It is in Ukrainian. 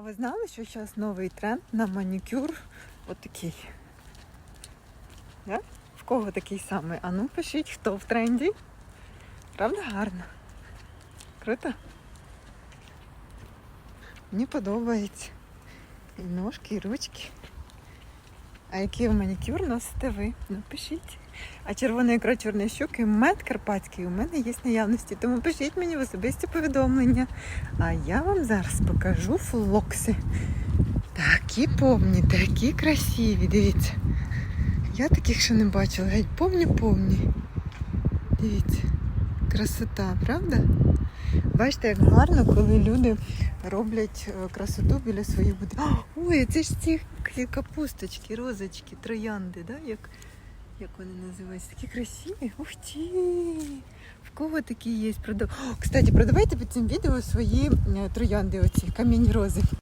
А ви знали, що зараз новий тренд на манікюр отакий? Да? В кого такий самий? А ну пишіть, хто в тренді. Правда гарно? Круто? Мені подобається. І ножки, і ручки. А який ви манікюр носите ви? Напишіть. А червона ікра чорної щуки, мед карпатський у мене є наявності. Тому пишіть мені в особисті повідомлення. А я вам зараз покажу флокси. Такі повні, такі красиві. Дивіться. Я таких ще не бачила. Геть повні повні. Дивіться. Красота, правда? Бачите, як гарно, коли люди роблять е, красоту біля своїх будинків. Ой, це ж ці к- капусточки, розочки, троянди, да? як, як вони називаються? Такі красиві. Ух ті! В кого такі є? Продав... О, кстати, продавайте під цим відео свої е, троянди, оці камінь рози.